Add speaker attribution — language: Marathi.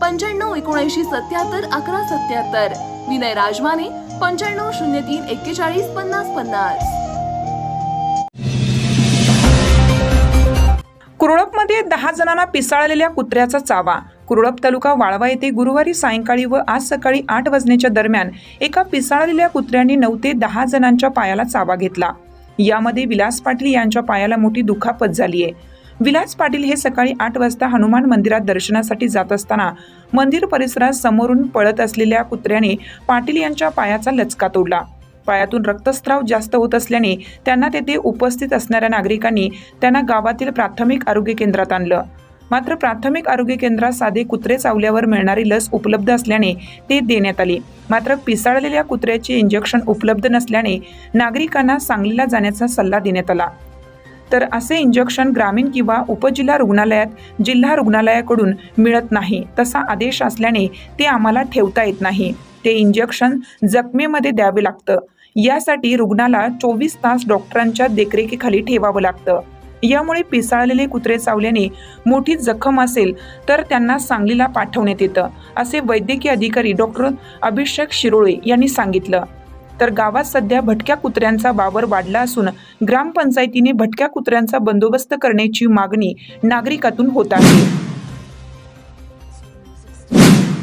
Speaker 1: पंच्याण्णव एकोणऐंशी सत्याहत्तर अकरा सत्याहत्तर. विनय राजमाने पंच्याण्णव शून्य तीन एक्केचाळीस पन्नास पन्नास.
Speaker 2: कुरळपमध्ये दहा जणांना पिसाळलेल्या कुत्र्याचा चावा. कुरळप तालुका वाळवा येथे गुरुवारी सायंकाळी व आज सकाळी आठ वाजण्याच्या दरम्यान एका पिसाळलेल्या कुत्र्याने नऊ ते दहा जणांच्या पायाला चावा घेतला. यामध्ये विलास पाटील यांच्या पायाला मोठी दुखापत झाली आहे विलास पाटील हे सकाळी आठ वाजता हनुमान मंदिरात दर्शनासाठी जात असताना मंदिर परिसरात समोरून पळत असलेल्या कुत्र्याने पाटील यांच्या पायाचा लचका तोडला. पायातून रक्तस्राव जास्त होत असल्याने त्यांना तेथे उपस्थित असणाऱ्या नागरिकांनी त्यांना गावातील प्राथमिक आरोग्य केंद्रात आणलं. मात्र प्राथमिक आरोग्य केंद्रात साधे कुत्रे चावल्यावर मिळणारी लस उपलब्ध असल्याने ते देण्यात आली. मात्र पिसाळलेल्या कुत्र्याचे इंजेक्शन उपलब्ध नसल्याने नागरिकांना सांगलीला जाण्याचा सल्ला देण्यात आला. तर असे इंजेक्शन ग्रामीण किंवा उपजिल्हा रुग्णालयात जिल्हा रुग्णालयाकडून मिळत नाही तसा आदेश असल्याने ते आम्हाला ठेवता येत नाही. ते इंजेक्शन जखमेमध्ये द्यावे लागतं. यासाठी रुग्णाला चोवीस तास डॉक्टरांच्या देखरेखीखाली ठेवावं लागतं. यामुळे पिसाळलेले कुत्रे चावल्याने मोठी जखम असेल तर त्यांना सांगलीला पाठवण्यात येतं असे वैद्यकीय अधिकारी डॉक्टर अभिषेक शिरोळे यांनी सांगितलं. तर गावात सध्या भटक्या कुत्र्यांचा वावर वाढला असून ग्रामपंचायतीने भटक्या कुत्र्यांचा बंदोबस्त करण्याची मागणी नागरिकातून होत आहे.